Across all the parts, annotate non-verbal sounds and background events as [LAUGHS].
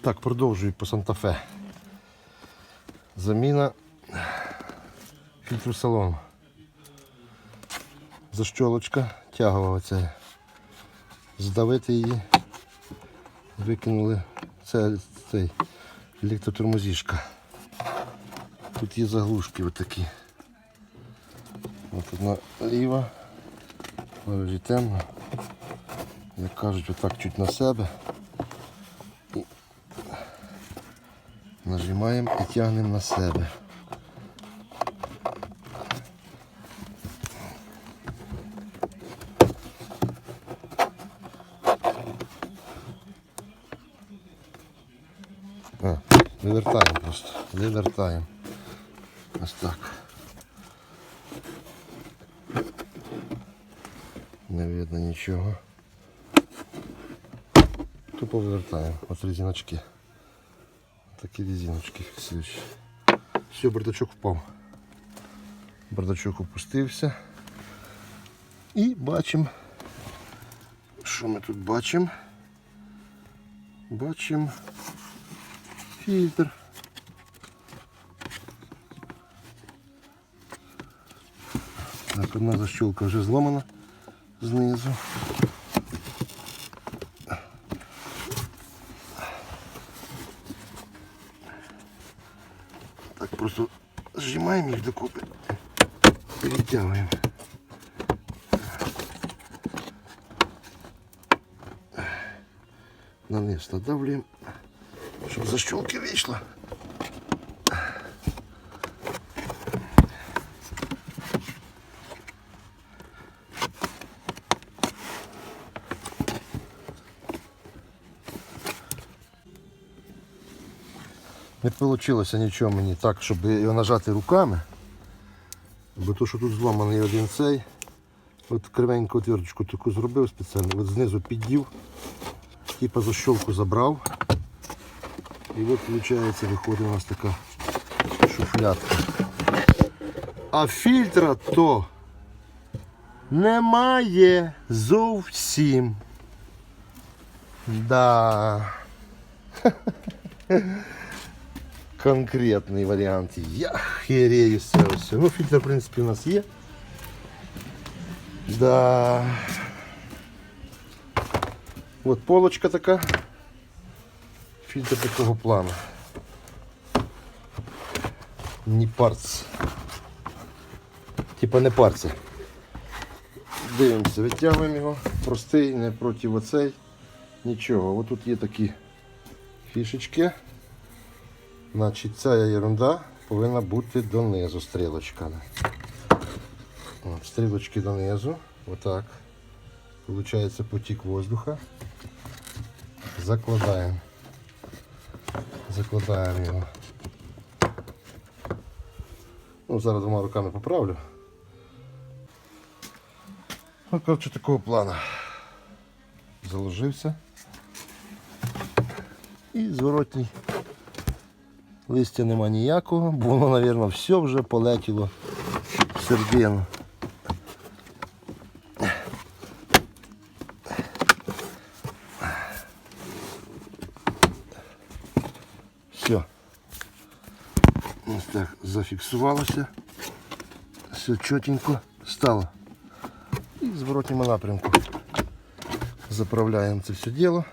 Так, продовжую по Санта-Фе. Заміна фільтру салону. Защолочка тягова оця. Здавити її. Викинули це, цей електротормозішка. Тут є заглушки отакі. Ось одна ліва, темно. Як кажуть, отак чуть на себе. нажимаємо і тягнемо на себе. А, вивертаємо просто. Вивертаємо. Ось так. Не видно нічого. Тупо вивертаємо. От резиночки. Такі резиночки фіксуючі. Все, бардачок впав. Бардачок опустився. І бачимо. Що ми тут бачимо? Бачимо фільтр. Так, одна защолка вже зломана знизу. просто зжимаємо їх докупи. Перетягуємо. На низ надавлюємо, щоб защолки вийшла. Не вийшло нічого мені так, щоб його нажати руками. Бо то, що тут зламаний один цей. От кривеньку отверточку таку зробив спеціально, от знизу піддів, типа защолку забрав. І от виходить, виходить у нас така шуфлятка. А фільтра то немає зовсім. Да. [LAUGHS] конкретний варіант. Я херею з цього. Ну, фільтр, в принципі, у нас є. Да. От полочка така. Фільтр такого плану. Не парц. Типа не парці. Дивимося, витягуємо його. Простий, не проти оцей. Нічого. Ось тут є такі фішечки. Значить, ця ерунда повинна бути донизу стрілочка. От, стрілочки донизу. Отак. Получається потік воздуха. Закладаємо. Закладаємо його. Ну, зараз двома руками поправлю. Ну, коротше, такого плану. Заложився. І зворотній. Листя нема ніякого, бо воно, мабуть, все вже полетіло в середину. Все. Ось так зафіксувалося. Все чотенько стало. І в зворотньому напрямку заправляємо це все діло.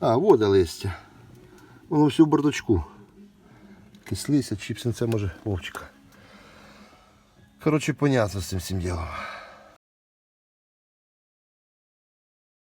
А, вода листя. Воно все в бардачку. Кислися, чіпсин, це може вовчика. Коротше, понятно з цим всім ділом.